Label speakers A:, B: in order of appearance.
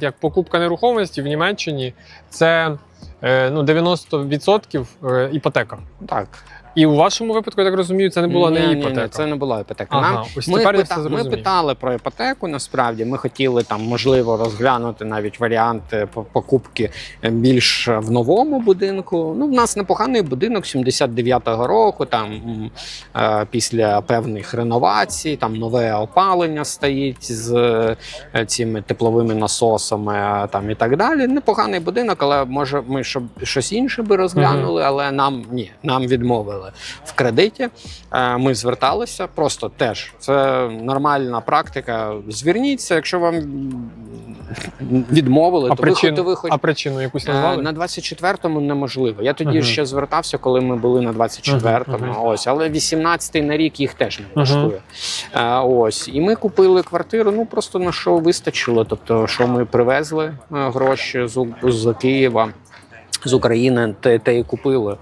A: Як покупка нерухомості в Німеччині це ну, 90% е, іпотека.
B: Так.
A: І у вашому випадку, я так розумію, це не була не
B: Ні, ні,
A: іпотека.
B: ні, це не була іпотека.
A: Ага,
B: Нам
A: ось
B: ми,
A: тепер я все
B: ми питали про іпотеку. Насправді ми хотіли там можливо розглянути навіть варіанти по- покупки е, більш в новому будинку. Ну, в нас непоганий будинок 79-го року. Там е, після певних реновацій, там нове опалення стоїть з е, цими тепловими насосами, е, там і так далі. Непоганий будинок, але може ми щоб щось інше би розглянули, але нам ні, нам відмовили в кредиті. Е, Ми зверталися, просто теж це нормальна практика. Зверніться, якщо вам відмовили,
A: А
B: то ви,
A: причину,
B: то ви хоч
A: а причину якусь
B: Е,
A: назвали?
B: на 24-му неможливо. Я тоді
A: Мгм.
B: ще звертався, коли ми були на 24-му.
A: Мгм, мгм.
B: Ось, але 18-й на рік їх теж не влаштує. Е, Ось, і ми купили квартиру. Ну просто на що вистачило. Тобто, що ми привезли гроші з, з Києва, з України, те, те і купили.